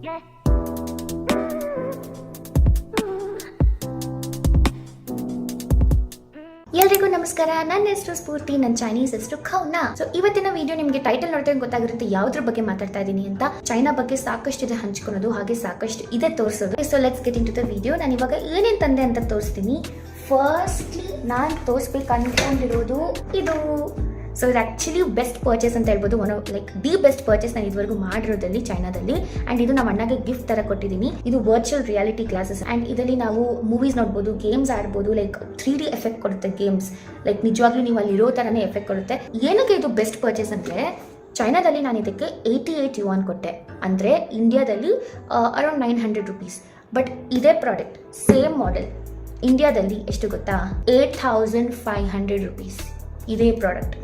ಎಲ್ರಿಗೂ ನಮಸ್ಕಾರ. ನನ್ನ ಹೆಸರು ಸ್ಫೂರ್ತಿ ನನ್ನ ಚೈನೀಸ್ ಹೆಸರು ಖೌನಾ ಸೊ ಇವತ್ತಿನ ವಿಡಿಯೋ ನಿಮಗೆ ಟೈಟಲ್ ನೋಡಿದ್ರೆ ಗೊತ್ತಾಗಿರುತ್ತೆ ಯಾವ್ದ್ರ ಬಗ್ಗೆ ಮಾತಾಡ್ತಾ ಇದ್ದೀನಿ ಅಂತ. ಚೈನಾ ಬಗ್ಗೆ ಸಾಕಷ್ಟು ಇದೆ ಹಂಚ್ಕೊಳೋದು ಹಾಗೆ ಸಾಕಷ್ಟು ಇದೆ ತೋರಿಸೋದು. So let's get into the video ನಾನು ಇವಾಗ ಏನೇನು ತಂದೆ ಅಂತ ತೋರಿಸ್ತೀನಿ. ಫಸ್ಟ್ಲಿ ನಾನು ತೋರಿಸ್ಬೇಕು ಅನ್ಕೊಂಡಿರೋದು ಇದು. ಸೊ ಇದು ಆ್ಯಕ್ಚುಲಿ ಬೆಸ್ಟ್ ಪರ್ಚೇಸ್ ಅಂತ ಹೇಳ್ಬೋದು. One like the best purchase ನಾನು ಇದುವರೆಗೂ ಮಾಡಿರೋದಲ್ಲಿ ಚೈನಾದಲ್ಲಿ ಆ್ಯಂಡ್ ಇದು ನಮ್ಮ ಅಣ್ಣಗೆ ಗಿಫ್ಟ್ ಥರ ಕೊಟ್ಟಿದ್ದೀನಿ. ಇದು ವರ್ಚುವಲ್ ರಿಯಾಲಿಟಿ ಕ್ಲಾಸಸ್ ಆ್ಯಂಡ್ ಇದರಲ್ಲಿ ನಾವು ಮೂವೀಸ್ ನೋಡ್ಬೋದು ಗೇಮ್ಸ್ ಆಡ್ಬೋದು ಲೈಕ್ ತ್ರೀ ಡಿ ಎಫೆಕ್ಟ್ ಕೊಡುತ್ತೆ ಗೇಮ್ಸ್ ಲೈಕ್ ನಿಜವಾಗ್ಲೂ ನೀವು ಅಲ್ಲಿ ಇರೋ ಥರನೇ ಎಫೆಕ್ಟ್ ಕೊಡುತ್ತೆ. ಏನಕ್ಕೆ ಇದು ಬೆಸ್ಟ್ ಪರ್ಚೇಸ್ ಅಂದರೆ ಚೈನಾದಲ್ಲಿ ನಾನು ಇದಕ್ಕೆ ಏಯ್ಟಿ ಏಯ್ಟ್ ಯುವಾನ್ ಕೊಟ್ಟೆ. ಅಂದರೆ ಇಂಡಿಯಾದಲ್ಲಿ around nine hundred rupees but ಇದೇ ಪ್ರಾಡಕ್ಟ್ ಸೇಮ್ ಮಾಡೆಲ್ ಇಂಡಿಯಾದಲ್ಲಿ ಎಷ್ಟು ಗೊತ್ತಾ? Eight thousand five hundred rupees ಇದೇ ಪ್ರಾಡಕ್ಟ್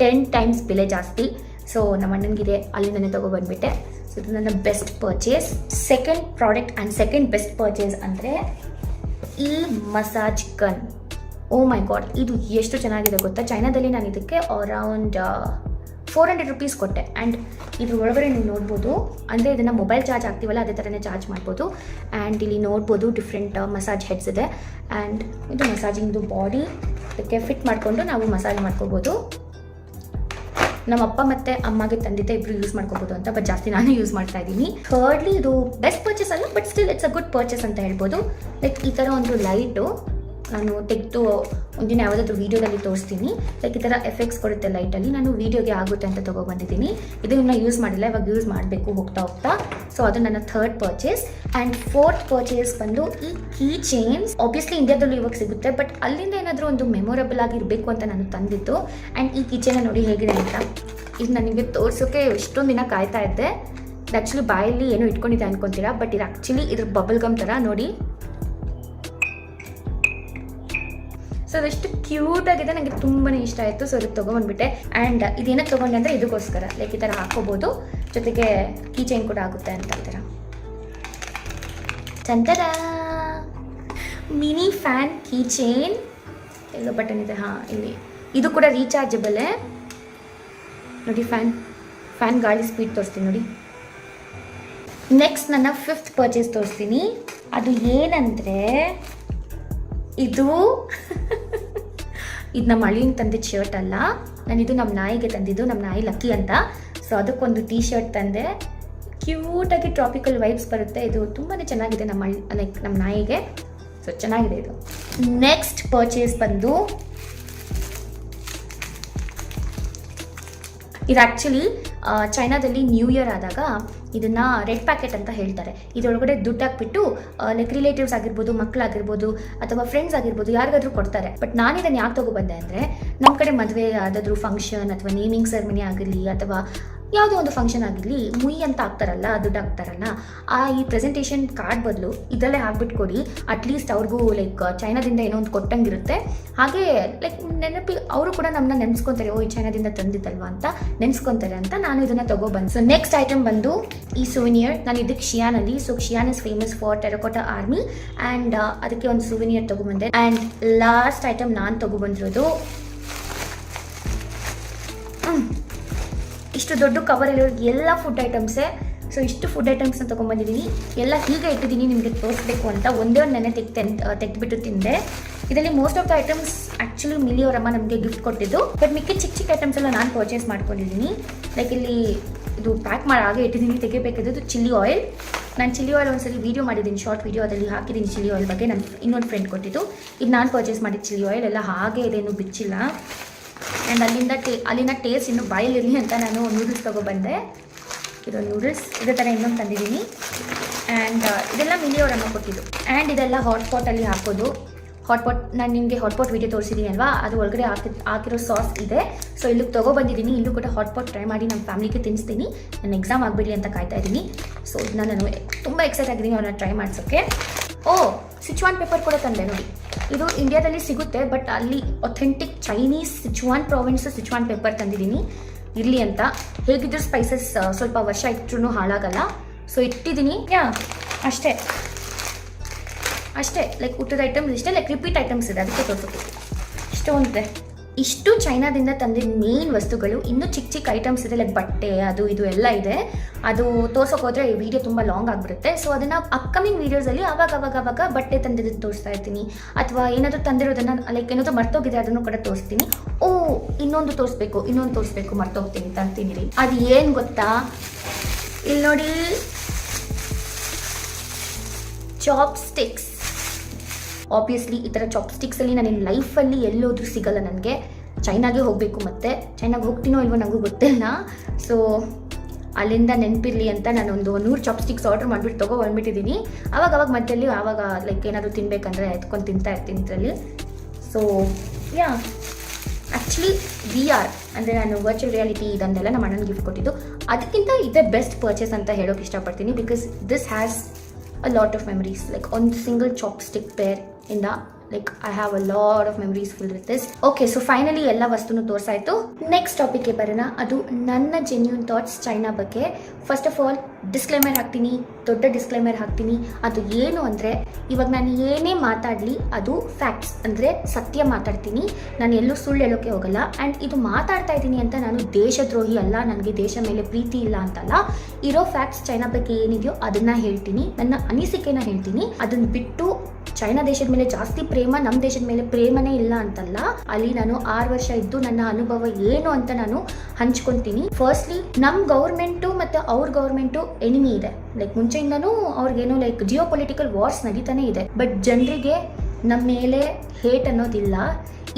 ಟೆನ್ ಟೈಮ್ಸ್ ಬೆಲೆ ಜಾಸ್ತಿ. ಸೊ ನಮ್ಮ ಅಣ್ಣನಿಗಿದೆ ಅಲ್ಲಿಂದನೇ ತೊಗೊಬಂದ್ಬಿಟ್ಟೆ ಸೊ ಇದು ನನ್ನ best purchase second product and second best purchase ಅಂದರೆ ಈ massage gun oh my god ಇದು ಎಷ್ಟು ಚೆನ್ನಾಗಿದೆ ಗೊತ್ತಾ? ಚೈನಾದಲ್ಲಿ ನಾನು ಇದಕ್ಕೆ ಅರೌಂಡ್ ಫೋರ್ ಹಂಡ್ರೆಡ್ ರುಪೀಸ್ ಕೊಟ್ಟೆ. ಆ್ಯಂಡ್ ಇದ್ರ ಒಳಗಡೆ ನೀವು ನೋಡ್ಬೋದು, ಅಂದರೆ ಇದನ್ನು ಮೊಬೈಲ್ ಚಾರ್ಜ್ ಆಗ್ತೀವಲ್ಲ ಅದೇ ಥರನೇ ಚಾರ್ಜ್ ಮಾಡ್ಬೋದು. ಆ್ಯಂಡ್ ಇಲ್ಲಿ ನೋಡ್ಬೋದು ಡಿಫ್ರೆಂಟ್ ಮಸಾಜ್ ಹೆಡ್ಸ್ ಇದೆ. ಆ್ಯಂಡ್ ಇದು ಮಸಾಜಿಂಗ್ದು ಬಾಡಿ ಇದಕ್ಕೆ ಫಿಟ್ ಮಾಡಿಕೊಂಡು ನಾವು ಮಸಾಜ್ ಮಾಡ್ಕೋಬೋದು. ನಮ್ಮ ಅಪ್ಪ ಮತ್ತೆ ಅಮ್ಮಗೆ ತಂದಿದ್ದೆ ಇಬ್ರು ಯೂಸ್ ಮಾಡ್ಕೋಬಹುದು ಅಂತ ಬಟ್ ಜಾಸ್ತಿ ನಾನು ಯೂಸ್ ಮಾಡ್ತಾ ಇದ್ದೀನಿ. ಥರ್ಡ್ಲಿ ಇದು ಬೆಸ್ಟ್ ಪರ್ಚೇಸ್ ಅಲ್ಲ but still it's a good purchase ಅಂತ ಹೇಳ್ಬೋದು. ಲೈಕ್ ಈ ತರ ಒಂದು ಲೈಟು ನಾನು ತೆಗೆದು ಒಂದಿನ ಯಾವುದಾದ್ರೂ ವೀಡಿಯೋದಲ್ಲಿ ತೋರಿಸ್ತೀನಿ. ಲೈಕ್ ಈ ಥರ ಎಫೆಕ್ಟ್ಸ್ ಕೊಡುತ್ತೆ ಲೈಟಲ್ಲಿ ನಾನು ವೀಡಿಯೋಗೆ ಆಗುತ್ತೆ ಅಂತ ತೊಗೊಬಂದಿದ್ದೀನಿ. ಇದನ್ನ ಯೂಸ್ ಮಾಡಿಲ್ಲ, ಇವಾಗ ಯೂಸ್ ಮಾಡಬೇಕು ಹೋಗ್ತಾ ಹೋಗ್ತಾ. ಸೊ ಅದು ನನ್ನ third purchase and fourth purchase ಬಂದು ಈ ಕೀ ಚೇನ್ಸ್ ಆಬ್ವಿಯಸ್ಲಿ ಇಂಡಿಯಾದಲ್ಲೂ ಇವಾಗ ಸಿಗುತ್ತೆ ಬಟ್ ಅಲ್ಲಿಂದ ಏನಾದರೂ ಒಂದು ಮೆಮೊರಬಲ್ ಆಗಿರಬೇಕು ಅಂತ ನಾನು ತಂದಿದ್ದು. ಆ್ಯಂಡ್ ಈ ಕಿಚನ್ ನೋಡಿ ಹೇಗಿದೆ ಅಂತ. ಇದು ನನಗೆ ತೋರಿಸೋಕೆ ಎಷ್ಟೊಂದು ದಿನ ಕಾಯ್ತಾ ಇದ್ದೆ. ಆ್ಯಕ್ಚುಲಿ ಬಾಯಲ್ಲಿ ಏನೋ ಇಟ್ಕೊಂಡಿದ್ದೆ ಅನ್ಕೊಂತೀರಾ ಬಟ್ ಇದು ಆ್ಯಕ್ಚುಲಿ ಇದ್ರ ಬಬಲ್ ಗಮ್ ಥರ ನೋಡಿ. ಅದೆಷ್ಟು ಕ್ಯೂಟ್ ಆಗಿದೆ ನನಗೆ ತುಂಬಾ ಇಷ್ಟ ಆಯಿತು ಸೊ ಅದಕ್ಕೆ ತೊಗೊಂಡ್ಬಿಟ್ಟೆ. ಆ್ಯಂಡ್ ಇದೇನೋ ತೊಗೊಂಡೆ ಅಂದರೆ ಇದಕ್ಕೋಸ್ಕರ ಲೈಕ್ ಈ ಥರ ಹಾಕೋಬೋದು ಜೊತೆಗೆ ಕೀ ಚೈನ್ ಕೂಡ ಆಗುತ್ತೆ ಅಂತ ಈ ಥರ ಚಂದರ ಮಿನಿ ಫ್ಯಾನ್ ಕೀ ಚೈನ್ ಎಲ್ಲೋ ಬಟನ್ ಇದೆ, ಹಾಂ, ಇಲ್ಲಿ. ಇದು ಕೂಡ ರೀಚಾರ್ಜಬಲ್ ನೋಡಿ ಫ್ಯಾನ್. ಫ್ಯಾನ್ ಗಾಳಿ ಸ್ಪೀಡ್ ತೋರಿಸ್ತೀನಿ ನೋಡಿ. ನೆಕ್ಸ್ಟ್ ನನ್ನ ಫಿಫ್ತ್ ಪರ್ಚೇಸ್ ತೋರಿಸ್ತೀನಿ. ಅದು ಏನಂದರೆ ಇದು ಇದು ನಮ್ಮ ಅಳಿನ ತಂದಿದ್ದ ಶರ್ಟ್ ಅಲ್ಲ. ನಾನು ಇದು ನಮ್ಮ ನಾಯಿಗೆ ತಂದಿದ್ದು ನಮ್ಮ ನಾಯಿ ಲಕ್ಕಿ ಅಂತ. ಸೊ ಅದಕ್ಕೊಂದು ಟೀ ಶರ್ಟ್ ತಂದೆ ಕ್ಯೂಟಾಗಿ ಟ್ರಾಪಿಕಲ್ ವೈಬ್ಸ್ ಬರುತ್ತೆ. ಇದು ತುಂಬಾ ಚೆನ್ನಾಗಿದೆ ನಮ್ಮ ಲೈಕ್ ನಮ್ಮ ನಾಯಿಗೆ. ಸೊ ಚೆನ್ನಾಗಿದೆ ಇದು. ನೆಕ್ಸ್ಟ್ ಪರ್ಚೇಸ್ ಬಂದು ಇದು ಆ್ಯಕ್ಚುಲಿ ಚೈನಾದಲ್ಲಿ ನ್ಯೂ ಇಯರ್ ಆದಾಗ ಇದನ್ನ ರೆಡ್ ಪ್ಯಾಕೆಟ್ ಅಂತ ಹೇಳ್ತಾರೆ. ಇದರೊಳಗಡೆ ದುಡ್ಡು ಹಾಕ್ಬಿಟ್ಟು ಲೈಕ್ ರಿಲೇಟಿವ್ಸ್ ಆಗಿರ್ಬೋದು ಮಕ್ಕಳಾಗಿರ್ಬೋದು ಅಥವಾ ಫ್ರೆಂಡ್ಸ್ ಆಗಿರ್ಬೋದು, ಯಾರಿಗಾದ್ರೂ ಕೊಡ್ತಾರೆ. ಬಟ್ ನಾನು ಇದನ್ನು ಯಾಕೆ ತಗೊಬಂದೆ ಅಂದರೆ ನಮ್ಮ ಕಡೆ ಮದುವೆ ಯಾವುದಾದ್ರೂ ಫಂಕ್ಷನ್ ಅಥವಾ ನೇಮಿಂಗ್ ಸೆರೆಮನಿ ಆಗಿರಲಿ, ಅಥವಾ ಯಾವುದೋ ಒಂದು ಫಂಕ್ಷನ್ ಆಗಿರಲಿ, ಮುಯಿ ಅಂತ ಹಾಕ್ತಾರಲ್ಲ, ದುಡ್ಡು ಹಾಕ್ತಾರಲ್ಲ, ಆ ಈ ಪ್ರೆಸೆಂಟೇಷನ್ ಕಾರ್ಡ್ ಬದಲು ಇದರಲ್ಲೇ ಹಾಕ್ಬಿಟ್ಟು ಕೊಡಿ ಅಟ್ಲೀಸ್ಟ್ ಅವ್ರಿಗೂ ಲೈಕ್ ಚೈನಾದಿಂದ ಏನೋ ಒಂದು ಕೊಟ್ಟಂಗಿರುತ್ತೆ. ಹಾಗೆ ಲೈಕ್ ನೆನಪಿ, ಅವರು ಕೂಡ ನಮ್ಮನ್ನ ನೆನ್ಸ್ಕೊತಾರೆ ಓ ಈ ಚೈನಾದಿಂದ ತಂದಿದ್ದಲ್ವಾ ಅಂತ. ನೆನೆಸ್ಕೊತಾರೆ ಅಂತ ನಾನು ಇದನ್ನು ತಗೊಬಂದು ಸೊ ನೆಕ್ಸ್ಟ್ ಐಟಮ್ ಬಂದು ಈ ಸುವಿನಿಯರ್ ನಾನು ಇದಕ್ಕೆ ಶಿಯಾನಲ್ಲಿ so Xi'an is famous for terracotta army and ಅದಕ್ಕೆ ಒಂದು ಸುವಿನಿಯರ್ ತೊಗೊಬಂದೆ. ಆ್ಯಂಡ್ ಲಾಸ್ಟ್ ಐಟಮ್ ನಾನು ತೊಗೊಬಂದಿರೋದು ಇಷ್ಟು ದೊಡ್ಡ ಕವರ್ ಇರೋ ಎಲ್ಲ ಫುಡ್ ಐಟಮ್ಸೇ ಸೊ ಇಷ್ಟು ಫುಡ್ ಐಟಮ್ಸ್ನ ತೊಗೊಂಬಂದಿದ್ದೀನಿ ಎಲ್ಲ ಹೀಗೆ ಇಟ್ಟಿದ್ದೀನಿ ನಿಮಗೆ ತೋರಿಸ್ಬೇಕು ಅಂತ ಒಂದೇ ಒಂದು ನೆನೆ ತೆಗ್ ತೆಗೆದುಬಿಟ್ಟು ತಿಂದೆ. ಇದರಲ್ಲಿ most of the items actually ಮಿಲಿಯವರಮ್ಮ ನಮಗೆ ಗಿಫ್ಟ್ ಕೊಟ್ಟಿದ್ದು. ಬಟ್ ಮಿಕ್ಕಿ ಚಿಕ್ಕ ಚಿಕ್ಕ ಐಟಮ್ಸ್ ಎಲ್ಲ ನಾನು ಪರ್ಚೇಸ್ ಮಾಡ್ಕೊಂಡಿದ್ದೀನಿ ಲೈಕ್ ಇಲ್ಲಿ ಇದು ಪ್ಯಾಕ್ ಮಾಡಿ ಹಾಗೆ ಇಟ್ಟಿದ್ದೀನಿ ತೆಗಿಬೇಕಿದ್ದು ಚಿಲ್ಲಿ ಆಯಿಲ್ ನಾನು ಚಿಲ್ಲಿ ಆಯಿಲ್ ಒಂದ್ಸರಿ ವೀಡಿಯೋ ಮಾಡಿದ್ದೀನಿ ಶಾರ್ಟ್ ವೀಡಿಯೋ ಅದರಲ್ಲಿ ಹಾಕಿದ್ದೀನಿ ಚಿಲ್ಲಿ ಆಯಿಲ್ ಬಗ್ಗೆ ನನ್ನ ಇನ್ನೊಂದು ಫ್ರೆಂಡ್ ಕೊಟ್ಟಿದ್ದು. ಇದು ನಾನು ಪರ್ಚೇಸ್ ಮಾಡಿದ ಚಿಲ್ಲಿ ಆಯಿಲ್ ಎಲ್ಲ ಹಾಗೆ ಇದೇನು ಬಿಚ್ಚಿಲ್ಲ. ಆ್ಯಂಡ್ ಅಲ್ಲಿಂದ ಟೇ, ಅಲ್ಲಿನ ಟೇಸ್ಟ್ ಇನ್ನು ಬಾಯಲ್ಲಿರಲಿ ಅಂತ ನಾನು ನೂಡಲ್ಸ್ ತೊಗೊಬಂದೆ. ಇರೋ ನೂಡಲ್ಸ್ ಇದೇ ಥರ ಇನ್ನೊಂದು ತಂದಿದ್ದೀನಿ. ಆ್ಯಂಡ್ ಇದೆಲ್ಲ ಮಿಲಿಯವರಮ್ಮ ಕೊಟ್ಟಿದ್ದು. ಆ್ಯಂಡ್ ಇದೆಲ್ಲ ಹಾಟ್ಪಾಟಲ್ಲಿ ಹಾಕೋದು. ಹಾಟ್ಪಾಟ್ ನಾನು ನಿಮಗೆ ಹಾಟ್ಪಾಟ್ ವೀಡಿಯೋ ತೋರಿಸಿದ್ದೀನಿ ಅಲ್ವಾ? ಅದು ಒಳಗಡೆ ಹಾಕಿ, ಹಾಕಿರೋ ಸಾಸ್ ಇದೆ. ಸೊ ಇಲ್ಲಿಗೆ ತೊಗೊಬಂದಿದ್ದೀನಿ. ಇಲ್ಲೂ ಕೂಡ ಹಾಟ್ಪಾಟ್ ಟ್ರೈ ಮಾಡಿ ನಮ್ಮ ಫ್ಯಾಮಿಲಿಗೆ ತಿನ್ನಿಸ್ತೀನಿ ನನ್ನ ಎಕ್ಸಾಮ್ ಆಗಬೇಡಿ ಅಂತ ಕಾಯ್ತಾ ಇದ್ದೀನಿ. ಸೊ ಇದನ್ನ ನಾನು ತುಂಬ ಎಕ್ಸೈಟ್ ಆಗಿದ್ದೀನಿ ಅವನ್ನ ಟ್ರೈ ಮಾಡಿಸೋಕ್ಕೆ ಓ ಸಿಚುವಾನ್ ಪೇಪರ್ ಕೂಡ ತಂದೆ ನೋಡಿ. ಇದು ಇಂಡಿಯಾದಲ್ಲಿ ಸಿಗುತ್ತೆ ಬಟ್ ಅಲ್ಲಿ authentic Chinese Sichuan province Sichuan pepper ತಂದಿದ್ದೀನಿ. ಇರಲಿ ಅಂತ. ಹೇಗಿದ್ರು ಸ್ಪೈಸಸ್ ಸ್ವಲ್ಪ ವರ್ಷ ಇಟ್ಟರು ಹಾಳಾಗಲ್ಲ. ಸೊ ಇಟ್ಟಿದ್ದೀನಿ. ಯಾ, ಅಷ್ಟೇ. ಅಷ್ಟೇ ಲೈಕ್ ಊಟದ ಐಟಮ್ಸ್ ಇಷ್ಟೇ ಲೈಕ್ ರಿಪೀಟ್ ಐಟಮ್ಸ್ ಇದೆ. ಅದಕ್ಕೆ ತೋರಿಸೋಕೆ ಇಷ್ಟೊಂದಿದೆ. ಇಷ್ಟು ಚೈನಾದಿಂದ ತಂದಿದ್ದ ಮೇನ್ ವಸ್ತುಗಳು, ಇನ್ನೂ ಚಿಕ್ಕ ಚಿಕ್ಕ ಐಟಮ್ಸ್ ಇದೆ ಲೈಕ್ ಬಟ್ಟೆ, ಅದು ಇದು ಎಲ್ಲ ಇದೆ. ಅದು ತೋರ್ಸೋಕೆ ಹೋದ್ರೆ ಈ ವಿಡಿಯೋ ತುಂಬ ಲಾಂಗ್ ಆಗಿಬಿಡುತ್ತೆ. ಸೊ ಅದನ್ನ ಅಪ್ಕಮಿಂಗ್ ವೀಡಿಯೋಸಲ್ಲಿ ಅವಾಗ ಅವಾಗ ಅವಾಗ ಬಟ್ಟೆ ತಂದಿದ್ದು ತೋರಿಸ್ತಾ ಇರ್ತೀನಿ. ಅಥವಾ ಏನಾದರೂ ತಂದಿರೋದನ್ನ ಲೈಕ್ ಏನಾದರೂ ಮರ್ತೋಗಿದೆ, ಅದನ್ನು ಕೂಡ ತೋರಿಸ್ತೀನಿ. ಓ, ಇನ್ನೊಂದು ತೋರಿಸ್ಬೇಕು ಇನ್ನೊಂದು ತೋರಿಸ್ಬೇಕು, ಮರ್ತೋಗ್ತೀನಿ ತಂತೀನಿ ಅದು ಏನು ಗೊತ್ತಾ? ಇಲ್ಲಿ ನೋಡಿ. ಚಾಪ್ ಸ್ಟಿಕ್ಸ್ ಆಬ್ವಿಯಸ್ಲಿ ಈ ಥರ ಚಾಪ್ಸ್ಟಿಕ್ಸಲ್ಲಿ ನಾನು ಲೈಫಲ್ಲಿ ಎಲ್ಲೋದ್ರೂ ಸಿಗಲ್ಲ ನನಗೆ. ಚೈನಾಗೆ ಹೋಗಬೇಕು ಮತ್ತೆ. ಚೈನಾಗೆ ಹೋಗ್ತೀನೋ ಇಲ್ವೋ ನನಗೂ ಗೊತ್ತಿಲ್ಲ. ಸೊ ಅಲ್ಲಿಂದ ನೆನಪಿರಲಿ ಅಂತ ನಾನು ಒಂದು ನೂರು ಚಾಪ್ಸ್ಟಿಕ್ಸ್ ಆರ್ಡರ್ ಮಾಡಿಬಿಟ್ಟು ತೊಗೊ ಬಂದ್ಬಿಟ್ಟಿದ್ದೀನಿ ಅವಾಗ ಅವಾಗ ಮಧ್ಯಲ್ಲಿ ಆವಾಗ ಲೈಕ್ ಏನಾದರೂ ತಿನ್ಬೇಕಂದ್ರೆ ಎತ್ಕೊಂಡು ತಿಂತಾ ಇರ್ತೀನಿ ಇದರಲ್ಲಿ. So yeah actually we are ಅಂದರೆ ನಾನು ವರ್ಚುವಲ್ ರಿಯಾಲಿಟಿ ಇದನ್ನೆಲ್ಲ ನಮ್ಮ ಅಣ್ಣನ ಗಿಫ್ಟ್ ಕೊಟ್ಟಿದ್ದು. ಅದಕ್ಕಿಂತ ಇದೇ ಬೆಸ್ಟ್ ಪರ್ಚೇಸ್ ಅಂತ ಹೇಳೋಕೆ ಇಷ್ಟಪಡ್ತೀನಿ because this has lot of memories like ಒಂದು ಸಿಂಗಲ್ ಚಾಪ್ ಸ್ಟಿಕ್ ಪೇರ್ ಇಂದ like I have a lot of memories full with this okay so finally ಎಲ್ಲ ವಸ್ತುನು ತೋರಿಸಾಯ್ತು ನೆಕ್ಸ್ಟ್ ಟಾಪಿಕ್ಗೆ ಬರೋಣ ಅದು ನನ್ನ ಜೆನ್ಯೂನ್ ಥಾಟ್ಸ್ ಚೈನಾ ಬಗ್ಗೆ ಫಸ್ಟ್ ಆಫ್ ಆಲ್ ಡಿಸ್ಕ್ಲೈಮರ್ ಹಾಕ್ತೀನಿ, ದೊಡ್ಡ ಡಿಸ್ಕ್ಲೈಮರ್ ಹಾಕ್ತೀನಿ. ಅದು ಏನು ಅಂದರೆ, ಇವಾಗ ನಾನು ಏನೇ ಮಾತಾಡಲಿ, ಅದು ಫ್ಯಾಕ್ಟ್ಸ್ ಅಂದರೆ ಸತ್ಯ ಮಾತಾಡ್ತೀನಿ. ನಾನು ಎಲ್ಲೂ ಸುಳ್ಳು ಹೇಳೋಕ್ಕೆ ಹೋಗಲ್ಲ. ಆ್ಯಂಡ್ ಇದು ಮಾತಾಡ್ತಾ ಇದ್ದೀನಿ ಅಂತ ನಾನು ದೇಶದ್ರೋಹಿ ಅಲ್ಲ, ನನಗೆ ದೇಶ ಮೇಲೆ ಪ್ರೀತಿ ಇಲ್ಲ ಅಂತಲ್ಲ. ಇರೋ ಫ್ಯಾಕ್ಟ್ಸ್ ಚೈನಾ ಬಗ್ಗೆ ಏನಿದೆಯೋ ಅದನ್ನ ಹೇಳ್ತೀನಿ. ನನ್ನ ಅನಿಸಿಕೆನ ಹೇಳ್ತೀನಿ. ಅದನ್ನ ಬಿಟ್ಟು ಚೈನಾ ದೇಶದ ಮೇಲೆ ಜಾಸ್ತಿ ಪ್ರೇಮ ನಮ್ಮ ದೇಶದ ಮೇಲೆ ಪ್ರೇಮನೇ ಇಲ್ಲ ಅಂತಲ್ಲ. ಅಲ್ಲಿ ನಾನು ಆರು ವರ್ಷ ಇದ್ದು ನನ್ನ ಅನುಭವ ಏನು ಅಂತ ನಾನು ಹಂಚ್ಕೊತೀನಿ. ಫಸ್ಟ್ಲಿ ನಮ್ಮ ಗೌರ್ಮೆಂಟು ಮತ್ತು ಅವ್ರ ಗೌರ್ಮೆಂಟು ಎನಿಮಿ ಇದೆ. ಲೈಕ್ ಮುಂಚೆಯಿಂದನೂ ಅವ್ರಿಗೇನೋ ಲೈಕ್ ಜಿಯೋ ಪೊಲಿಟಿಕಲ್ ವಾರ್ಸ್ ನಡೀತಾನೆ ಇದೆ. ಬಟ್ ಜನರಿಗೆ ನಮ್ಮ ಮೇಲೆ ಹೇಟ್ ಅನ್ನೋದಿಲ್ಲ.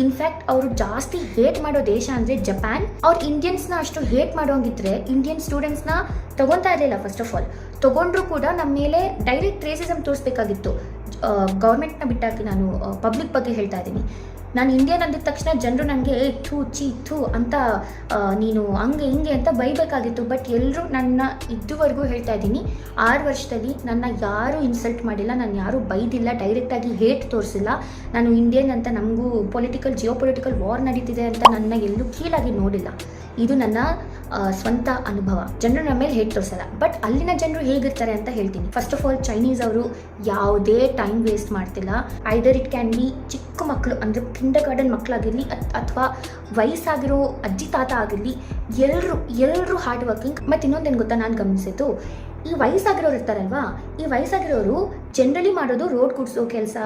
ಇನ್ಫ್ಯಾಕ್ಟ್ ಅವರು ಜಾಸ್ತಿ ಹೇಟ್ ಮಾಡೋ ದೇಶ ಅಂದರೆ ಜಪಾನ್ ಅವ್ರು ಇಂಡಿಯನ್ಸ್ನ ಅಷ್ಟು ಹೇಟ್ ಮಾಡೋಂಗಿದ್ರೆ ಇಂಡಿಯನ್ ಸ್ಟೂಡೆಂಟ್ಸ್ನ ತಗೊತಾ ಇರಲಿಲ್ಲ ಫಸ್ಟ್ ಆಫ್ ಆಲ್ ತಗೊಂಡ್ರು ಕೂಡ ನಮ್ಮ ಮೇಲೆ ಡೈರೆಕ್ಟ್ ರೇಸಿಸಮ್ ತೋರಿಸ್ಬೇಕಾಗಿತ್ತು. ಗೌರ್ಮೆಂಟ್ನ ಬಿಟ್ಟಾಕಿ ನಾನು ಪಬ್ಲಿಕ್ ಬಗ್ಗೆ ಹೇಳ್ತಾ ಇದ್ದೀನಿ. ನಾನು ಇಂಡಿಯನ್ ಅಂದಿದ ತಕ್ಷಣ ಜನರು ನನಗೆ ಥೂ ಚಿ ಥೂ ಅಂತ ನೀನು ಹಂಗೆ ಹಿಂಗೆ ಅಂತ ಬೈಬೇಕಾಗಿತ್ತು. ಬಟ್ ಎಲ್ಲರೂ ನನ್ನ ಇದುವರೆಗೂ ಹೇಳ್ತಾ ಇದ್ದೀನಿ. ಆರು ವರ್ಷದಲ್ಲಿ ನನ್ನ ಯಾರೂ ಇನ್ಸಲ್ಟ್ ಮಾಡಿಲ್ಲ. ನಾನು ಯಾರೂ ಬೈದಿಲ್ಲ. ಡೈರೆಕ್ಟಾಗಿ ಹೇಟ್ ತೋರಿಸಿಲ್ಲ. ನಾನು ಇಂಡಿಯನ್ ಅಂತ ನಮಗೂ ಪೊಲಿಟಿಕಲ್ ಜಿಯೋ ಪೊಲಿಟಿಕಲ್ ವಾರ್ ನಡೀತಿದೆ ಅಂತ ನನ್ನ ಎಲ್ಲೂ ಕೀಳಾಗಿ ನೋಡಿಲ್ಲ. ಇದು ನನ್ನ ಸ್ವಂತ ಅನುಭವ. ಜನರು ನಮ್ಮ ಮೇಲೆ ಹೇಟ್ ತೋರಿಸಲ್ಲ. ಬಟ್ ಅಲ್ಲಿನ ಜನರು ಹೇಗಿರ್ತಾರೆ ಅಂತ ಹೇಳ್ತೀನಿ. ಫಸ್ಟ್ ಆಫ್ ಆಲ್ ಚೈನೀಸ್ ಅವರು ಯಾವುದೇ ಟೈಮ್ ವೇಸ್ಟ್ ಮಾಡ್ತಿಲ್ಲ. ಐದರ್ ಇಟ್ ಕ್ಯಾನ್ ಬಿ ಚಿಕ್ಕ ಮಕ್ಕಳು ಅಂದರೆ ಕಿಂಡರ್ ಗಾರ್ಡನ್ ಮಕ್ಕಳಾಗಿರಲಿ ಅಥವಾ ವಯಸ್ಸಾಗಿರೋ ಅಜ್ಜಿ ತಾತ ಆಗಿರಲಿ ಎಲ್ಲರೂ ಎಲ್ಲರೂ ಹಾರ್ಡ್ ವರ್ಕಿಂಗ್ ಮತ್ತು ಇನ್ನೊಂದೇನು ಗೊತ್ತಾ ನಾನು ಗಮನಿಸಿದ್ದು? ಈ ವಯಸ್ಸಾಗಿರೋರು ಇರ್ತಾರಲ್ವಾ, ಈ ವಯಸ್ಸಾಗಿರೋರು ಜನರಲಿ ಮಾಡೋದು ರೋಡ್ ಗುಡ್ಸೋ ಕೆಲಸ,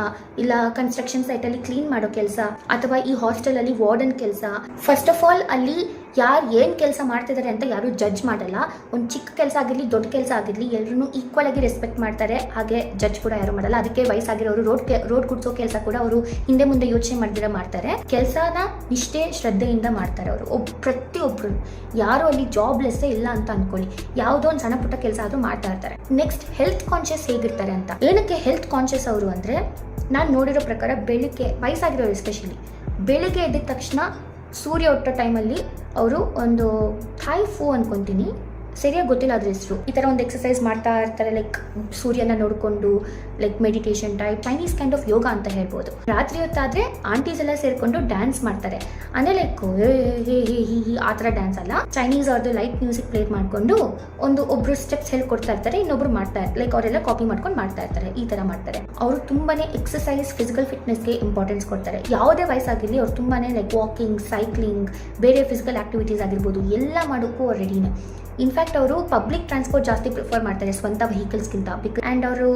ಇಲ್ಲ ಕನ್ಸ್ಟ್ರಕ್ಷನ್ ಸೈಟ್ ಅಲ್ಲಿ ಕ್ಲೀನ್ ಮಾಡೋ ಕೆಲಸ, ಅಥವಾ ಈ ಹಾಸ್ಟೆಲ್ ಅಲ್ಲಿ ವಾರ್ಡನ್ ಕೆಲಸ. ಫಸ್ಟ್ ಆಫ್ ಆಲ್ ಅಲ್ಲಿ ಯಾರು ಏನ್ ಕೆಲಸ ಮಾಡ್ತಿದ್ದಾರೆ ಅಂತ ಯಾರು ಜಡ್ಜ್ ಮಾಡಲ್ಲ. ಒಂದು ಚಿಕ್ಕ ಕೆಲಸ ಆಗಿರಲಿ, ದೊಡ್ಡ ಕೆಲಸ ಆಗಿರಲಿ ಎಲ್ಲರೂ ಈಕ್ವಲ್ ಆಗಿ ರೆಸ್ಪೆಕ್ಟ್ ಮಾಡ್ತಾರೆ. ಹಾಗೆ ಜಡ್ಜ್ ಕೂಡ ಯಾರು ಮಾಡಲ್ಲ. ಅದಕ್ಕೆ ವಯಸ್ಸಾಗಿರೋರು ರೋಡ್ ರೋಡ್ ಗುಡ್ಸೋ ಕೆಲಸ ಕೂಡ ಅವರು ಹಿಂದೆ ಮುಂದೆ ಯೋಚನೆ ಮಾಡಿದ್ರೆ ಮಾಡ್ತಾರೆ. ಕೆಲಸನ ನಿಷ್ಠೆ, ಶ್ರದ್ಧೆಯಿಂದ ಮಾಡ್ತಾರೆ ಅವರು. ಒಬ್ ಪ್ರತಿಯೊಬ್ಬರು ಯಾರು ಅಲ್ಲಿ ಜಾಬ್ಲೆಸ್ಸೇ ಇಲ್ಲ ಅಂತ ಅನ್ಕೊಳ್ಳಿ. ಯಾವುದೋ ಒಂದು ಸಣ್ಣ ಪುಟ್ಟ ಕೆಲಸ ಆದರೂ ಮಾಡ್ತಾ ನೆಕ್ಸ್ಟ್ ಹೆಲ್ತ್ ಕಾನ್ಷಿಯಸ್ ಹೇಗಿರ್ತಾರೆ ಅಂತ. ಏನಕ್ಕೆ ಹೆಲ್ತ್ ಕಾನ್ಷಿಯಸ್ ಅವರು ಅಂದರೆ, ನಾನು ನೋಡಿರೋ ಪ್ರಕಾರ ಬೆಳಿಗ್ಗೆ, ವಯಸ್ಸಾಗಿರೋರು ಎಸ್ಪೆಷಲಿ ಬೆಳಿಗ್ಗೆ ಎದ್ದ ತಕ್ಷಣ ಸೂರ್ಯ ಹುಟ್ಟೋ ಟೈಮಲ್ಲಿ ಅವರು ಒಂದು ಥಾಯ್ ಫೂ ಅನ್ಕೊಂತೀನಿ. ಸರಿಯಾಗಿ ಗೊತ್ತಿಲ್ಲ ಅದ್ರ ಹೆಸರು. ಈ ಥರ ಒಂದು ಎಕ್ಸಸೈಸ್ ಮಾಡ್ತಾ ಇರ್ತಾರೆ ಲೈಕ್ ಸೂರ್ಯನ ನೋಡಿಕೊಂಡು like meditation type Chinese kind of yoga ಅಂತ ಹೇಳ್ಬೋದು. ರಾತ್ರಿ ಹೊತ್ತಾದರೆ ಆಂಟೀಸ್ ಎಲ್ಲ ಸೇರಿಕೊಂಡು ಡ್ಯಾನ್ಸ್ ಮಾಡ್ತಾರೆ. ಅಂದರೆ ಲೈಕ್ ಆ ಥರ ಡ್ಯಾನ್ಸ್ ಅಲ್ಲ. ಚೈನೀಸ್ ಅವ್ರದ್ದು ಲೈಟ್ ಮ್ಯೂಸಿಕ್ ಪ್ಲೇ ಮಾಡಿಕೊಂಡು ಒಂದು ಒಬ್ರು ಸ್ಟೆಪ್ಸ್ ಹೇಳ್ಕೊಡ್ತಾ ಇರ್ತಾರೆ, ಇನ್ನೊಬ್ರು ಮಾಡ್ತಾ ಲೈಕ್ ಅವರೆಲ್ಲ ಕಾಪಿ ಮಾಡ್ಕೊಂಡು ಮಾಡ್ತಾ ಇರ್ತಾರೆ, ಈ ಥರ ಮಾಡ್ತಾರೆ. ಅವರು ತುಂಬಾನೇ ಎಕ್ಸಸೈಸ್ ಫಿಸಿಕಲ್ ಫಿಟ್ನೆಸ್ಗೆ ಇಂಪಾರ್ಟೆನ್ಸ್ ಕೊಡ್ತಾರೆ. ಯಾವುದೇ ವಯಸ್ಸಾಗಿರಲಿ ಅವ್ರು ತುಂಬಾನೇ ಲೈಕ್ ವಾಕಿಂಗ್ ಸೈಕ್ಲಿಂಗ್ ಬೇರೆ ಫಿಸಿಕಲ್ ಆಕ್ಟಿವಿಟೀಸ್ ಆಗಿರ್ಬೋದು, ಎಲ್ಲ ಮಾಡೋಕ್ಕೂ ಅವ್ರು ರೆಡಿನೇ ಇನ್ಫ್ಯಾಕ್ಟ್ ಅವರು ಪಬ್ಲಿಕ್ ಟ್ರಾನ್ಸ್ಪೋರ್ಟ್ ಜಾಸ್ತಿ ಪ್ರಿಫರ್ ಮಾಡ್ತಾರೆ ಸ್ವಂತ ವೆಹಿಕಲ್ಸ್ಗಿಂತ ಬಿಕ್ ಆ್ಯಂಡ್ ಅವರು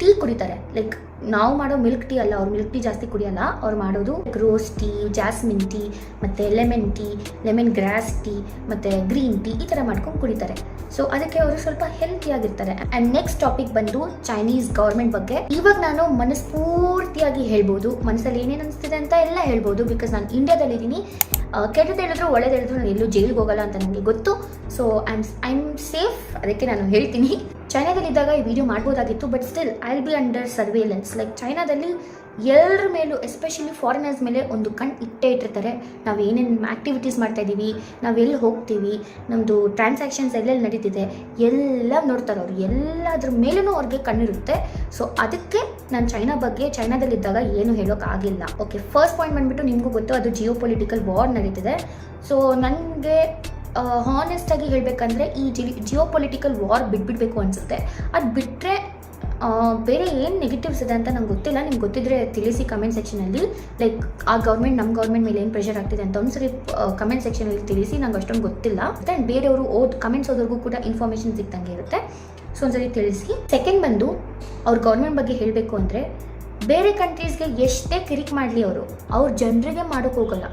ಟೀ ಕುಡಿತಾರೆ. ಲೈಕ್ ನಾವು ಮಾಡೋ ಮಿಲ್ಕ್ ಟೀ ಅಲ್ಲ, ಅವ್ರು ಮಿಲ್ಕ್ ಟೀ ಜಾಸ್ತಿ ಕುಡಿಯಲ್ಲ. ಅವ್ರು ಮಾಡೋದು ರೋಸ್ ಟೀ ಜಾಸ್ಮಿನ್ ಟೀ ಮತ್ತು lemon tea lemon grass tea ಮತ್ತು ಗ್ರೀನ್ ಟೀ ಈ ಥರ ಮಾಡ್ಕೊಂಡು ಕುಡಿತಾರೆ. ಸೊ ಅದಕ್ಕೆ ಅವರು ಸ್ವಲ್ಪ ಹೆಲ್ತಿಯಾಗಿರ್ತಾರೆ ಆ್ಯಂಡ್ ನೆಕ್ಸ್ಟ್ ಟಾಪಿಕ್ ಬಂದು ಚೈನೀಸ್ ಗೌರ್ಮೆಂಟ್ ಬಗ್ಗೆ. ಇವಾಗ ನಾನು ಮನಸ್ಫೂರ್ತಿಯಾಗಿ ಹೇಳ್ಬೋದು. ಮನಸ್ಸಲ್ಲಿ ಏನೇನು ಅನಿಸ್ತಿದೆ ಅಂತ ಎಲ್ಲ ಹೇಳ್ಬೋದು. ಬಿಕಾಸ್ ನಾನು ಇಂಡಿಯಾದಲ್ಲಿದ್ದೀನಿ ಕೆಟ್ಟದ್ದು ಹೇಳಿದ್ರು ಒಳ್ಳೇದು ಹೇಳಿದ್ರು, ನಾನು ಎಲ್ಲೂ ಜೈಲಿಗೆ ಹೋಗಲ್ಲ ಅಂತ ನನಗೆ ಗೊತ್ತು. So I am I am safe ಅದಕ್ಕೆ ನಾನು ಹೇಳ್ತೀನಿ. ಚೈನಾದಲ್ಲಿದ್ದಾಗ ಈ video ಮಾಡ್ಬೋದಾಗಿತ್ತು but still I be under surveillance like ಚೈನಾದಲ್ಲಿ ಎಲ್ಲರ ಮೇಲೂ ಎಸ್ಪೆಷಲಿ ಫಾರಿನರ್ಸ್ ಮೇಲೆ ಒಂದು ಕಣ್ಣು ಇಟ್ಟೇ ಇಟ್ಟಿರ್ತಾರೆ. ನಾವು ಏನೇನು ಆ್ಯಕ್ಟಿವಿಟೀಸ್ ಮಾಡ್ತಾಯಿದ್ದೀವಿ ನಾವು ಎಲ್ಲಿ ಹೋಗ್ತೀವಿ ನಮ್ಮದು ಟ್ರಾನ್ಸಾಕ್ಷನ್ಸ್ ಎಲ್ಲೆಲ್ಲಿ ನಡೀತಿದೆ ಎಲ್ಲ ನೋಡ್ತಾರೆ ಅವರು. ಎಲ್ಲದ್ರ ಮೇಲೂ ಅವ್ರಿಗೆ ಕಣ್ಣಿರುತ್ತೆ. ಸೊ ಅದಕ್ಕೆ ನಾನು ಚೈನಾ ಬಗ್ಗೆ, ಚೈನಾದಲ್ಲಿದ್ದಾಗ ಏನು ಹೇಳೋಕ್ಕಾಗಿಲ್ಲ ಓಕೆ ಫಸ್ಟ್ ಪಾಯಿಂಟ್ ಬಂದ್ಬಿಟ್ಟು ನಿಮಗೂ ಗೊತ್ತು, ಅದು ಜಿಯೋ ಪೊಲಿಟಿಕಲ್ ವಾರ್ ನಡೀತಿದೆ. ಸೊ ನನಗೆ ಹಾನೆಸ್ಟಾಗಿ ಹೇಳಬೇಕಂದ್ರೆ ಈ ಜಿ ಜಿಯೋ ಪೊಲಿಟಿಕಲ್ ವಾರ್ ಬಿಟ್ಬಿಡ್ಬೇಕು ಅನಿಸುತ್ತೆ. ಅದು ಬಿಟ್ಟರೆ ಬೇರೆ ಏನು ನೆಗೆಟಿವ್ಸ್ ಇದೆ ಅಂತ ನಂಗೆ ಗೊತ್ತಿಲ್ಲ. ನಿಮ್ಗೆ ಗೊತ್ತಿದ್ರೆ ತಿಳಿಸಿ ಕಮೆಂಟ್ ಸೆಕ್ಷನಲ್ಲಿ ಲೈಕ್ ಆ ಗೌರ್ಮೆಂಟ್ ನಮ್ಮ ಗೌರ್ಮೆಂಟ್ ಮೇಲೆ ಏನು ಪ್ರೆಷರ್ ಆಗ್ತಿದೆ ಅಂತ ಒಂದ್ಸರಿ ಕಮೆಂಟ್ ಸೆಕ್ಷನಲ್ಲಿ ತಿಳಿಸಿ. ನಂಗೆ ಅಷ್ಟೊಂದು ಗೊತ್ತಿಲ್ಲ. ಆ್ಯಂಡ್ ಬೇರೆಯವರು ಓದ್ ಕಮೆಂಟ್ಸ್ ಓದೋರ್ಗೂ ಕೂಡ ಇನ್ಫಾರ್ಮೇಷನ್ ಸಿಗ್ತಂಗೆ ಇರುತ್ತೆ. ಸೊ ಒಂದ್ಸರಿ ತಿಳಿಸಿ. ಸೆಕೆಂಡ್ ಬಂದು, ಅವ್ರ ಗೌರ್ಮೆಂಟ್ ಬಗ್ಗೆ ಹೇಳಬೇಕು ಅಂದರೆ, ಬೇರೆ ಕಂಟ್ರೀಸ್ಗೆ ಎಷ್ಟೇ ಕಿರಿಕ್ ಮಾಡಲಿ ಅವರು, ಅವ್ರ ಜನರಿಗೆ ಮಾಡೋಕ್ಕೆ ಹೋಗಲ್ಲ.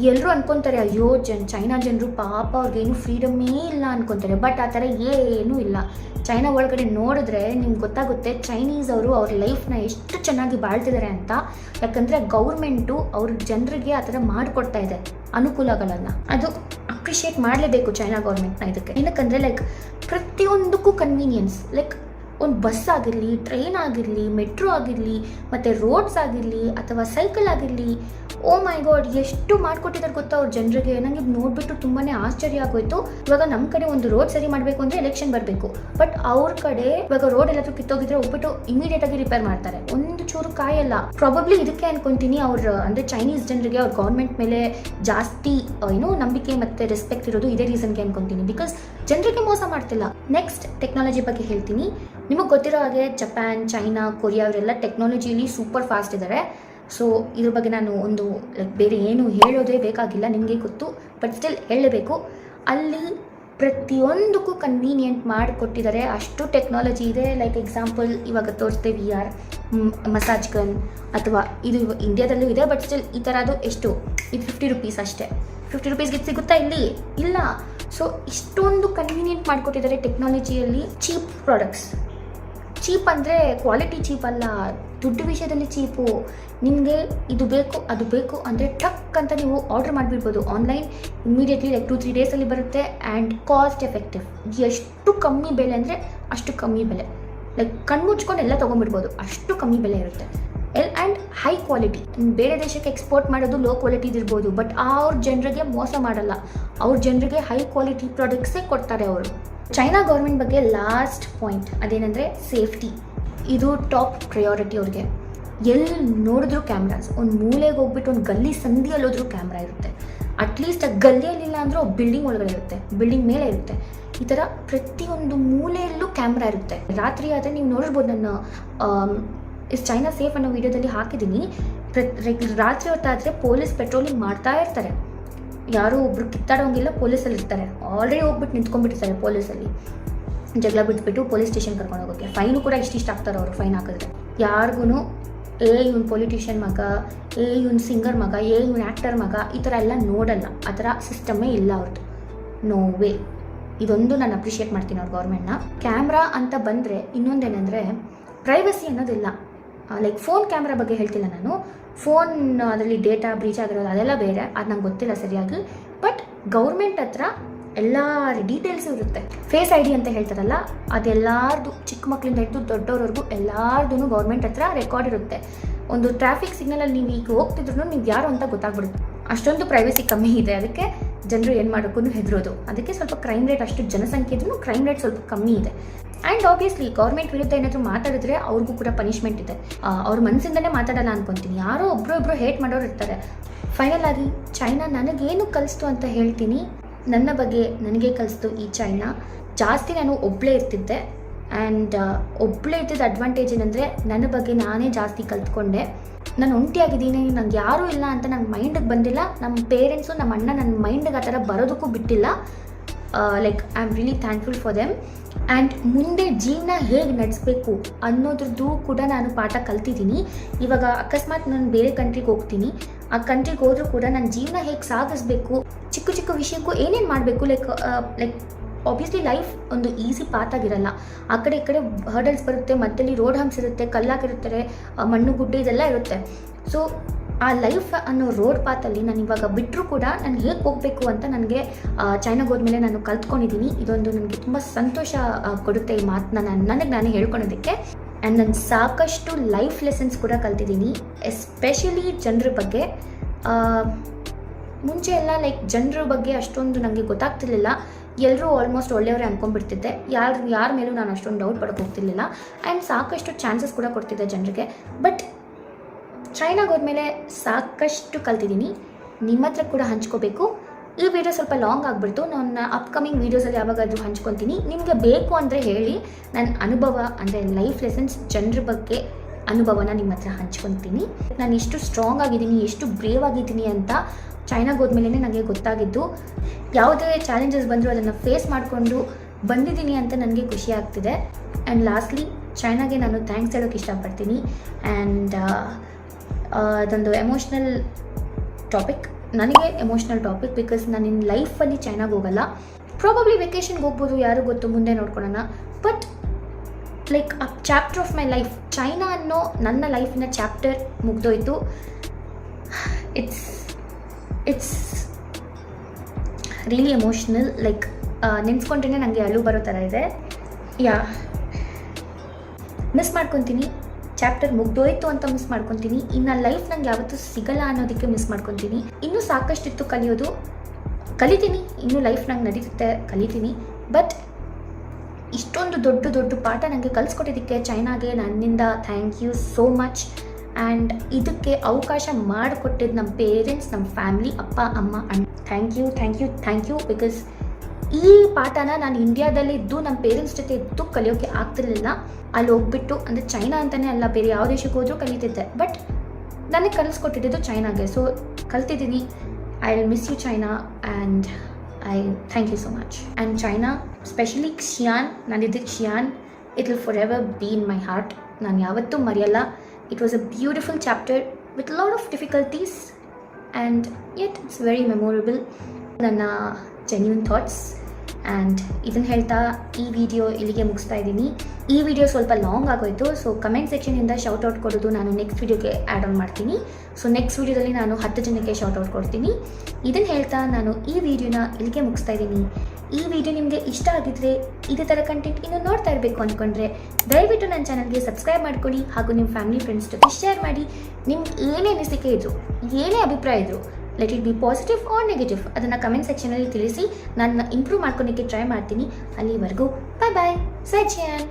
ಎಲ್ಲರೂ ಅನ್ಕೊಂತಾರೆ, ಅಯ್ಯೋ, ಜನ್, ಚೈನಾ ಜನರು ಪಾಪ ಅವ್ರಿಗೇನು ಫ್ರೀಡಮ್ಮೇ ಇಲ್ಲ ಅನ್ಕೊಂತಾರೆ. ಬಟ್ ಆ ಥರ ಏನೂ ಇಲ್ಲ. ಚೈನಾ ಒಳಗಡೆ ನೋಡಿದ್ರೆ ನಿಮ್ಗೆ ಗೊತ್ತಾಗುತ್ತೆ ಚೈನೀಸ್ ಅವರು ಅವ್ರ ಲೈಫ್ನ ಎಷ್ಟು ಚೆನ್ನಾಗಿ ಬಾಳ್ತಿದ್ದಾರೆ ಅಂತ. ಯಾಕಂದರೆ ಗೌರ್ಮೆಂಟು ಅವ್ರ ಜನರಿಗೆ ಆ ಥರ ಮಾಡಿಕೊಡ್ತಾ ಇದೆ. ಅನುಕೂಲಗಳನ್ನು ಅದು ಅಪ್ರಿಷಿಯೇಟ್ ಮಾಡಲೇಬೇಕು ಚೈನಾ ಗೌರ್ಮೆಂಟ್ನ ಇದಕ್ಕೆ. ಏನಕ್ಕಂದರೆ ಲೈಕ್ ಪ್ರತಿಯೊಂದಕ್ಕೂ ಕನ್ವೀನಿಯನ್ಸ್ ಲೈಕ್ ಒಂದು ಬಸ್ ಆಗಿರಲಿ ಟ್ರೈನ್ ಆಗಿರಲಿ ಮೆಟ್ರೋ ಆಗಿರಲಿ, ಮತ್ತು ರೋಡ್ಸ್ ಆಗಿರಲಿ, ಅಥವಾ ಸೈಕಲ್ ಆಗಿರಲಿ ಓ ಮೈ ಗಾಡ್ ಎಷ್ಟು ಮಾಡಿಕೊಟ್ಟಿದ್ದಾರೆ ಗೊತ್ತಾ ಅವ್ರ ಜನರಿಗೆ? ನನಗೆ ನೋಡಿಬಿಟ್ಟು ತುಂಬಾ ಆಶ್ಚರ್ಯ ಆಗೋಯ್ತು. ಇವಾಗ ನಮ್ಮ ಕಡೆ ಒಂದು ರೋಡ್ ಸರಿ ಮಾಡಬೇಕು ಅಂದರೆ ಎಲೆಕ್ಷನ್ ಬರಬೇಕು. ಬಟ್ ಅವ್ರ ಕಡೆ ಇವಾಗ ರೋಡ್ ಎಲ್ಲಾದರೂ ಕಿತ್ತೋಗಿದ್ರೆ ಒಬ್ಬಿಟ್ಟು ಇಮಿಡಿಯೇಟ್ ಆಗಿ ರಿಪೇರ್ ಮಾಡ್ತಾರೆ. ಒಂದು ಚೂರು ಕಾಯಲ್ಲ. ಪ್ರಾಬಬ್ಲಿ ಇದಕ್ಕೆ ಅನ್ಕೊಂತೀನಿ ಅವ್ರ, ಅಂದರೆ ಚೈನೀಸ್ ಜನರಿಗೆ ಅವ್ರ ಗೌರ್ಮೆಂಟ್ ಮೇಲೆ ಜಾಸ್ತಿ ಏನು ನಂಬಿಕೆ ಮತ್ತು ರೆಸ್ಪೆಕ್ಟ್ ಇರೋದು ಇದೇ ರೀಸನ್ಗೆ ಅನ್ಕೊಂತೀನಿ. ಬಿಕಾಸ್ ಜನರಿಗೆ ಮೋಸ ಮಾಡ್ತಿಲ್ಲ. ನೆಕ್ಸ್ಟ್ ಟೆಕ್ನಾಲಜಿ ಬಗ್ಗೆ ಹೇಳ್ತೀನಿ. ನಿಮಗೆ ಗೊತ್ತಿರೋ ಹಾಗೆ ಜಪಾನ್ ಚೈನಾ ಕೊರಿಯಾ ಅವರೆಲ್ಲ ಟೆಕ್ನಾಲಜಿಯಲ್ಲಿ ಸೂಪರ್ ಫಾಸ್ಟ್ ಇದ್ದಾರೆ ಸೊ ಇದ್ರ ಬಗ್ಗೆ ನಾನು ಒಂದು ಬೇರೆ ಏನು ಹೇಳೋದೇ ಬೇಕಾಗಿಲ್ಲ, ನಿಮಗೆ ಗೊತ್ತು ಬಟ್ ಸ್ಟಿಲ್ ಹೇಳಬೇಕು. ಅಲ್ಲಿ ಪ್ರತಿಯೊಂದಕ್ಕೂ ಕನ್ವೀನಿಯೆಂಟ್ ಮಾಡಿಕೊಟ್ಟಿದ್ದಾರೆ. ಅಷ್ಟು ಟೆಕ್ನಾಲಜಿ ಇದೆ. ಲೈಕ್ ಎಕ್ಸಾಂಪಲ್ ಇವಾಗ ತೋರಿಸ್ತೇವೆ ವಿ ಆರ್ ಮಸಾಜ್ ಗನ್ ಅಥವಾ ಇದು ಇಂಡಿಯಾದಲ್ಲೂ ಇದೆ ಬಟ್ ಸ್ಟಿಲ್ ಈ ಥರದ್ದು ಎಷ್ಟು? ಇದು ಫಿಫ್ಟಿ ರುಪೀಸ್ ಅಷ್ಟೇ. ಫಿಫ್ಟಿ ರುಪೀಸ್ಗೆ ಸಿಗುತ್ತಾ ಇಲ್ಲಿ? ಇಲ್ಲ. ಸೊ ಇಷ್ಟೊಂದು ಕನ್ವೀನಿಯೆಂಟ್ ಮಾಡಿಕೊಟ್ಟಿದ್ದಾರೆ ಟೆಕ್ನಾಲಜಿಯಲ್ಲಿ ಚೀಪ್ ಪ್ರಾಡಕ್ಟ್ಸ್ ಚೀಪ್ ಅಂದರೆ ಕ್ವಾಲಿಟಿ ಚೀಪ್ ಅಲ್ಲ. ದುಡ್ಡು ವಿಷಯದಲ್ಲಿ ಚೀಪು. ನಿಮಗೆ ಇದು ಬೇಕು, ಅದು ಬೇಕು ಅಂದರೆ ಟಕ್ ಅಂತ ನೀವು order ಮಾಡಿಬಿಡ್ಬೋದು. Online immediately like two three ಡೇಸಲ್ಲಿ ಬರುತ್ತೆ ಆ್ಯಂಡ್ ಕಾಸ್ಟ್ ಎಫೆಕ್ಟಿವ್ ಎಷ್ಟು ಕಮ್ಮಿ ಬೆಲೆ ಅಂದರೆ ಅಷ್ಟು ಕಮ್ಮಿ ಬೆಲೆ. ಲೈಕ್ ಕಣ್ಮುಚ್ಕೊಂಡು ಎಲ್ಲ ತೊಗೊಂಡ್ಬಿಡ್ಬೋದು. ಅಷ್ಟು ಕಮ್ಮಿ ಬೆಲೆ ಇರುತ್ತೆ. ಎಲ್ ಆ್ಯಂಡ್ ಹೈ ಕ್ವಾಲಿಟಿ ಬೇರೆ ದೇಶಕ್ಕೆ ಎಕ್ಸ್ಪೋರ್ಟ್ ಮಾಡೋದು ಲೋ ಕ್ವಾಲಿಟಿದು ಇರ್ಬೋದು. ಬಟ್ ಅವ್ರ ಜನರಿಗೆ ಮೋಸ ಮಾಡಲ್ಲ. ಅವ್ರ ಜನರಿಗೆ ಹೈ ಕ್ವಾಲಿಟಿ ಪ್ರಾಡಕ್ಟ್ಸೇ ಕೊಡ್ತಾರೆ ಅವರು. ಚೈನಾ ಗೌರ್ಮೆಂಟ್ ಬಗ್ಗೆ ಲಾಸ್ಟ್ ಪಾಯಿಂಟ್ ಅದೇನೆಂದರೆ ಸೇಫ್ಟಿ ಇದು ಟಾಪ್ ಪ್ರಯಾರಿಟಿ ಅವ್ರಿಗೆ. ಎಲ್ಲಿ ನೋಡಿದ್ರು ಕ್ಯಾಮ್ರಾಸ್ ಒಂದು ಮೂಲೆಗೆ ಹೋಗ್ಬಿಟ್ಟು ಒಂದು ಗಲ್ಲಿ ಸಂಧಿಯಲ್ಲಿ ಹೋದ್ರೂ ಕ್ಯಾಮ್ರಾ ಇರುತ್ತೆ. ಅಟ್ಲೀಸ್ಟ್ ಆ ಗಲ್ಲಿಯಲ್ಲಿಲ್ಲ ಅಂದರೂ ಬಿಲ್ಡಿಂಗ್ ಒಳಗಡೆ ಇರುತ್ತೆ ಬಿಲ್ಡಿಂಗ್ ಮೇಲೆ ಇರುತ್ತೆ. ಈ ಥರ ಪ್ರತಿಯೊಂದು ಮೂಲೆಯಲ್ಲೂ ಕ್ಯಾಮ್ರಾ ಇರುತ್ತೆ. ರಾತ್ರಿ ಆದರೆ ನೀವು ನೋಡಿರ್ಬೋದು ನನ್ನ ಇಸ್ ಚೈನಾ ಸೇಫ್ ಅನ್ನೋ ವಿಡಿಯೋದಲ್ಲಿ ಹಾಕಿದ್ದೀನಿ. ಪ್ರತ್ ರಾತ್ರಿ ಹೊತ್ತಾದರೆ ಪೊಲೀಸ್ ಪೆಟ್ರೋಲಿಂಗ್ ಮಾಡ್ತಾ ಇರ್ತಾರೆ. ಯಾರೋ ಒಬ್ರು ಕಿತ್ತಾಡೋಂಗಿಲ್ಲ, ಪೊಲೀಸಲ್ಲಿ ಇರ್ತಾರೆ. ಆಲ್ರೆಡಿ ಹೋಗ್ಬಿಟ್ಟು ನಿಂತ್ಕೊಂಡ್ಬಿಟ್ಟಿರ್ತಾರೆ ಪೊಲೀಸಲ್ಲಿ. ಜಗಳ ಬಿಟ್ಬಿಟ್ಟು ಪೊಲೀಸ್ ಸ್ಟೇಷನ್ ಕರ್ಕೊಂಡು ಹೋಗೋಕ್ಕೆ ಫೈನು ಕೂಡ ಇಷ್ಟಿಷ್ಟು ಆಗ್ತಾರೆ ಅವರು ಫೈನ್ ಹಾಕಿದ್ರೆ. ಯಾರಿಗೂ ಏ ಇವ್ನು ಪೊಲಿಟಿಷಿಯನ್ ಮಗ, ಏ ಇವ್ನು ಸಿಂಗರ್ ಮಗ, ಏ ಇವ್ನು ಆ್ಯಕ್ಟರ್ ಮಗ, ಈ ಥರ ಎಲ್ಲ ನೋಡಲ್ಲ. ಆ ಥರ ಸಿಸ್ಟಮೇ ಇಲ್ಲ ಅವ್ರದ್ದು ನೋ ವೇ ಇದೊಂದು ನಾನು ಅಪ್ರಿಷಿಯೇಟ್ ಮಾಡ್ತೀನಿ ಅವ್ರ ಗೌರ್ಮೆಂಟ್ನ ಕ್ಯಾಮ್ರಾ ಅಂತ ಬಂದರೆ ಇನ್ನೊಂದೇನೆಂದರೆ ಪ್ರೈವಸಿ ಅನ್ನೋದಿಲ್ಲ. ಲೈಕ್ ಫೋನ್ ಕ್ಯಾಮ್ರಾ ಬಗ್ಗೆ ಹೇಳ್ತಿಲ್ಲ ನಾನು. ಫೋನ್ ಅದರಲ್ಲಿ ಡೇಟಾ ಬ್ರೀಚ್ ಆಗಿರೋದು ಅದೆಲ್ಲ ಬೇರೆ, ಅದು ನಂಗೆ ಗೊತ್ತಿಲ್ಲ ಸರಿಯಾಗಿ. ಬಟ್ ಗೌರ್ಮೆಂಟ್ ಹತ್ರ ಎಲ್ಲ ಡೀಟೇಲ್ಸ್ ಇರುತ್ತೆ. ಫೇಸ್ ಐ ಡಿ ಅಂತ ಹೇಳ್ತಾರಲ್ಲ, ಅದೆಲ್ಲಾರ್ದು ಚಿಕ್ಕ ಮಕ್ಕಳಿಂದ ಹಿಡಿದು ದೊಡ್ಡವ್ರವರೆಗೂ ಎಲ್ಲಾರ್ದು ಗೌರ್ಮೆಂಟ್ ಹತ್ರ ರೆಕಾರ್ಡ್ ಇರುತ್ತೆ. ಒಂದು ಟ್ರಾಫಿಕ್ ಸಿಗ್ನಲಲ್ಲಿ ನೀವು ಈಗ ಹೋಗ್ತಿದ್ರು ನೀವು ಯಾರು ಅಂತ ಗೊತ್ತಾಗ್ಬಿಡುತ್ತೆ. ಅಷ್ಟೊಂದು ಪ್ರೈವಸಿ ಕಮ್ಮಿ ಇದೆ. ಅದಕ್ಕೆ ಜನರು ಏನು ಮಾಡೋಕ್ಕೂ ಹೆದರೋದು. ಅದಕ್ಕೆ ಸ್ವಲ್ಪ ಕ್ರೈಮ್ ರೇಟ್ ಅಷ್ಟು ಜನಸಂಖ್ಯೆ ಕ್ರೈಮ್ ರೇಟ್ ಸ್ವಲ್ಪ ಕಮ್ಮಿ ಇದೆ. ಆ್ಯಂಡ್ ಆಬ್ವಿಯಸ್ಲಿ ಗೌರ್ಮೆಂಟ್ ವಿರುದ್ಧ ಏನಾದರೂ ಮಾತಾಡಿದ್ರೆ ಅವ್ರಿಗೂ ಕೂಡ ಪನಿಷ್ಮೆಂಟ್ ಇದೆ. ಅವ್ರ ಮನಸ್ಸಿಂದಲೇ ಮಾತಾಡಲ್ಲ ಅನ್ಕೊತೀನಿ. ಯಾರೋ ಒಬ್ರು ಒಬ್ರು ಹೇಟ್ ಮಾಡೋರು ಇರ್ತಾರೆ. ಫೈನಲ್ ಆಗಿ ಚೈನಾ ನನಗೇನು ಕಲಿಸ್ತು ಅಂತ ಹೇಳ್ತೀನಿ. ನನ್ನ ಬಗ್ಗೆ ನನಗೆ ಕಲಿಸ್ತು ಈ ಚೈನಾ ಜಾಸ್ತಿ ನಾನು ಒಬ್ಬಳೇ ಇರ್ತಿದ್ದೆ. ಆ್ಯಂಡ್ ಒಬ್ಬಳೇ ಇದ್ದಿದ್ದ ಅಡ್ವಾಂಟೇಜ್ ಏನಂದರೆ ನನ್ನ ಬಗ್ಗೆ ನಾನೇ ಜಾಸ್ತಿ ಕಲ್ತ್ಕೊಂಡೆ. ನಾನು ಒಂಟಿಯಾಗಿದ್ದೀನಿ ನಂಗೆ ಯಾರೂ ಇಲ್ಲ ಅಂತ ನನ್ನ ಮೈಂಡಿಗೆ ಬಂದಿಲ್ಲ. ನಮ್ಮ ಪೇರೆಂಟ್ಸು ನಮ್ಮ ಅಣ್ಣ ನನ್ನ ಮೈಂಡಿಗೆ ಆ ಥರ ಬರೋದಕ್ಕೂ ಬಿಟ್ಟಿಲ್ಲ. Like I am really thankful for them and ಮುಂದೆ ಜೀವನ ಹೇಗೆ ನಡೆಸಬೇಕು ಅನ್ನೋದ್ರದ್ದು ಕೂಡ ನಾನು ಪಾಠ ಕಲ್ತಿದ್ದೀನಿ. ಇವಾಗ ಅಕಸ್ಮಾತ್ ನಾನು ಬೇರೆ ಕಂಟ್ರಿಗೆ ಹೋಗ್ತೀನಿ. ಆ ಕಂಟ್ರಿಗೆ ಹೋದರೂ ಕೂಡ ನನ್ನ ಜೀವನ ಹೇಗೆ ಸಾಗಿಸ್ಬೇಕು? ಚಿಕ್ಕ ಚಿಕ್ಕ ವಿಷಯಕ್ಕೂ ಏನೇನು ಮಾಡಬೇಕು? ಲೈಕ್ ಲೈಕ್ ಆಬ್ವಿಯಸ್ಲಿ ಲೈಫ್ ಒಂದು ಈಸಿ ಪಾತ್ ಆಗಿರಲ್ಲ. ಆ ಕಡೆ ಈ ಕಡೆ ಹರ್ಡಲ್ಸ್ ಬರುತ್ತೆ ಮಧ್ಯದಲ್ಲಿ ರೋಡ್ ಹಂಪ್ಸ್ ಇರುತ್ತೆ, ಕಲ್ಲಾಗಿರುತ್ತಾರೆ ಮಣ್ಣು ಗುಡ್ಡೆ ಇದೆಲ್ಲ ಇರುತ್ತೆ. ಸೊ ಆ ಲೈಫ್ ಅನ್ನೋ ರೋಡ್ ಪಾತಲ್ಲಿ ನಾನು ಇವಾಗ ಬಿಟ್ಟರೂ ಕೂಡ ನಾನು ಹೇಗೆ ಹೋಗಬೇಕು ಅಂತ ನನಗೆ ಚೈನಾಗೆ ಹೋದ್ಮೇಲೆ ನಾನು ಕಲ್ತ್ಕೊಂಡಿದ್ದೀನಿ ಇದೊಂದು ನನಗೆ ತುಂಬ ಸಂತೋಷ ಕೊಡುತ್ತೆ ಈ ಮಾತನ್ನ ನಾನು, ನನಗೆ ನಾನು ಹೇಳ್ಕೊಳೋದಕ್ಕೆ ಆ್ಯಂಡ್ ನಾನು ಸಾಕಷ್ಟು ಲೈಫ್ ಲೆಸನ್ಸ್ ಕೂಡ ಕಲ್ತಿದ್ದೀನಿ ಎಸ್ಪೆಷಲಿ ಜನರ ಬಗ್ಗೆ. ಮುಂಚೆ ಎಲ್ಲ ಲೈಕ್ ಜನರ ಬಗ್ಗೆ ಅಷ್ಟೊಂದು ನನಗೆ ಗೊತ್ತಾಗ್ತಿರ್ಲಿಲ್ಲ. ಎಲ್ಲರೂ ಆಲ್ಮೋಸ್ಟ್ ಒಳ್ಳೆಯವರೇ ಅಂದ್ಕೊಂಡ್ಬಿಡ್ತಿದ್ದೆ ಯಾರು, ಯಾರ ಮೇಲೂ ನಾನು ಅಷ್ಟೊಂದು ಡೌಟ್ ಪಡ್ಕೋಗ್ತಿರ್ಲಿಲ್ಲ ಆ್ಯಂಡ್ ಸಾಕಷ್ಟು ಚಾನ್ಸಸ್ ಕೂಡ ಕೊಡ್ತಿದ್ದೆ ಜನರಿಗೆ. ಬಟ್ ಚೈನಾಗೆ ಹೋದ್ಮೇಲೆ ಸಾಕಷ್ಟು ಕಲ್ತಿದ್ದೀನಿ. ನಿಮ್ಮ ಹತ್ರ ಕೂಡ ಹಂಚ್ಕೋಬೇಕು. ಈ ವಿಡಿಯೋ ಸ್ವಲ್ಪ ಲಾಂಗ್ ಆಗಿಬಿಡ್ತು. ನನ್ನ ಅಪ್ಕಮಿಂಗ್ ವೀಡಿಯೋಸಲ್ಲಿ ಯಾವಾಗಾದರೂ ಹಂಚ್ಕೊತೀನಿ. ನಿಮಗೆ ಬೇಕು ಅಂದರೆ ಹೇಳಿ. ನನ್ನ ಅನುಭವ ಅಂದರೆ ಲೈಫ್ ಲೆಸನ್ಸ್ ಜನರ ಬಗ್ಗೆ ಅನುಭವನ ನಿಮ್ಮ ಹತ್ರ ಹಂಚ್ಕೊತೀನಿ. ನಾನು ಎಷ್ಟು ಸ್ಟ್ರಾಂಗ್ ಆಗಿದ್ದೀನಿ ಎಷ್ಟು ಬ್ರೇವ್ ಆಗಿದ್ದೀನಿ ಅಂತ ಚೈನಾಗೆ ಹೋದ್ಮೇಲೆ ನನಗೆ ಗೊತ್ತಾಗಿದ್ದು. ಯಾವುದೇ ಚಾಲೆಂಜಸ್ ಬಂದರೂ ಅದನ್ನು ಫೇಸ್ ಮಾಡಿಕೊಂಡು ಬಂದಿದ್ದೀನಿ ಅಂತ ನನಗೆ ಖುಷಿ ಆಗ್ತಿದೆ. ಆ್ಯಂಡ್ ಲಾಸ್ಟ್ಲಿ ಚೈನಾಗೆ ನಾನು ಥ್ಯಾಂಕ್ಸ್ ಹೇಳೋಕ್ಕೆ ಇಷ್ಟಪಡ್ತೀನಿ. ಆ್ಯಂಡ್ ಅದೊಂದು ಎಮೋಷ್ನಲ್ ಟಾಪಿಕ್ ನನಗೆ ಎಮೋಷ್ನಲ್ ಟಾಪಿಕ್ ಬಿಕಾಸ್ ನಾನು ಇನ್ ಲೈಫಲ್ಲಿ ಚೈನಾಗೆ ಹೋಗಲ್ಲ. ಪ್ರಾಬಬ್ಲಿ ವೆಕೇಷನ್ಗೆ ಹೋಗ್ಬೋದು, ಯಾರು ಗೊತ್ತು, ಮುಂದೆ ನೋಡ್ಕೊಳ್ಳೋಣ but like a chapter of my life China ಅನ್ನೋ ನನ್ನ ಲೈಫಿನ chapter ಮುಗ್ದೋಯ್ತು. It's it's really emotional like ನೆನ್ಸ್ಕೊಂಡ್ರೆ ನನಗೆ ಅಳು ಬರೋ ಥರ ಇದೆ. ಯಾ ಮಿಸ್ ಮಾಡ್ಕೊತೀನಿ. ಚಾಪ್ಟರ್ ಮುಗ್ದೋಯ್ತು ಅಂತ ಮಿಸ್ ಮಾಡ್ಕೊತೀನಿ. ಇನ್ನು ಲೈಫ್ ನಂಗೆ ಯಾವತ್ತೂ ಸಿಗಲ್ಲ ಅನ್ನೋದಕ್ಕೆ ಮಿಸ್ ಮಾಡ್ಕೊತೀನಿ. ಇನ್ನೂ ಸಾಕಷ್ಟಿತ್ತು ಕಲಿಯೋದು. ಕಲಿತೀನಿ. ಇನ್ನೂ ಲೈಫ್ ನಂಗೆ ನಡೀತುತ್ತೆ ಕಲಿತೀನಿ. ಬಟ್ ಇಷ್ಟೊಂದು ದೊಡ್ಡ ದೊಡ್ಡ ಪಾಠ ನನಗೆ ಕಲಿಸ್ಕೊಟ್ಟಿದ್ದಕ್ಕೆ ಚೈನಾಗೆ ನನ್ನಿಂದ thank you so much and ಇದಕ್ಕೆ ಅವಕಾಶ ಮಾಡಿಕೊಟ್ಟಿದ್ದು ನಮ್ಮ ಪೇರೆಂಟ್ಸ್ ನಮ್ಮ ಫ್ಯಾಮ್ಲಿ ಅಪ್ಪ, ಅಮ್ಮ and thank you thank you thank you because ಈ ಪಾಠನ ನಾನು ಇಂಡಿಯಾದಲ್ಲಿ ಇದ್ದು ನಮ್ಮ ಪೇರೆಂಟ್ಸ್ ಜೊತೆ ಇದ್ದು ಕಲಿಯೋಕ್ಕೆ ಆಗ್ತಿರ್ಲಿಲ್ಲ. ಅಲ್ಲಿ ಹೋಗ್ಬಿಟ್ಟು, ಅಂದರೆ ಚೈನಾ ಅಂತಲೇ ಅಲ್ಲ, ಬೇರೆ ಯಾವ ದೇಶಕ್ಕೆ ಹೋದರೂ ಕಲಿತಿದ್ದೆ. ಬಟ್ ನನಗೆ ಕಲಿಸ್ಕೊಟ್ಟಿದ್ದು ಚೈನಾಗೆ ಸೊ ಕಲ್ತಿದ್ದೀನಿ. I will miss you China and I thank you so much and China specially Xi'an ನಾನಿದ್ದ Xi'an it will forever be in my heart ನಾನು ಯಾವತ್ತೂ ಮರೆಯಲ್ಲ. It was a beautiful chapter with lot of difficulties and yet it's very memorable ನನ್ನ genuine thoughts and ಇದನ್ನು ಹೇಳ್ತಾ ಈ video ಇಲ್ಲಿಗೆ ಮುಗಿಸ್ತಾ ಇದ್ದೀನಿ. ಈ ವಿಡಿಯೋ ಸ್ವಲ್ಪ ಲಾಂಗ್ ಆಗೋಯಿತು ಸೊ ಕಮೆಂಟ್ ಸೆಕ್ಷನಿಂದ ಔಟ್ ಕೊಡೋದು ನಾನು ನೆಕ್ಸ್ಟ್ ವಿಡಿಯೋಗೆ ಆ್ಯಡ್ ಆನ್ ಮಾಡ್ತೀನಿ. ಸೊ ನೆಕ್ಸ್ಟ್ ವಿಡಿಯೋದಲ್ಲಿ ನಾನು ಹತ್ತು ಜನಕ್ಕೆ ಶೌಟ್ ಔಟ್ ಕೊಡ್ತೀನಿ. ಇದನ್ನು ಹೇಳ್ತಾ ನಾನು ಈ ವಿಡಿಯೋನ ಇಲ್ಲಿಗೆ ಮುಗಿಸ್ತಾ ಇದ್ದೀನಿ. ಈ ವಿಡಿಯೋ ನಿಮಗೆ ಇಷ್ಟ ಆಗಿದ್ರೆ ಇದೇ ಥರ ಕಂಟೆಂಟ್ ಇನ್ನು ನೋಡ್ತಾ ಇರಬೇಕು ಅಂದ್ಕೊಂಡ್ರೆ ದಯವಿಟ್ಟು ನನ್ನ ಚಾನಲ್ಗೆ ಸಬ್ಸ್ಕ್ರೈಬ್ ಮಾಡ್ಕೊಳ್ಳಿ ಹಾಗೂ ನಿಮ್ಮ ಫ್ಯಾಮಿಲಿ ಫ್ರೆಂಡ್ಸ್ ಜೊತೆ ಶೇರ್ ಮಾಡಿ. ನಿಮ್ಗೆ ಏನೇ ಅನಿಸಿಕೆ ಇದ್ರು, ಏನೇ ಅಭಿಪ್ರಾಯ ಇದ್ರು let it be positive or negative ಅದನ್ನು ಕಮೆಂಟ್ ಸೆಕ್ಷನಲ್ಲಿ ತಿಳಿಸಿ, ನಾನು ಇಂಪ್ರೂವ್ ಮಾಡ್ಕೊಳಕ್ಕೆ ಟ್ರೈ ಮಾಡ್ತೀನಿ. ಅಲ್ಲಿವರೆಗೂ ಬಾಯ್ ಬಾಯ್ ಸಚಿಯನ್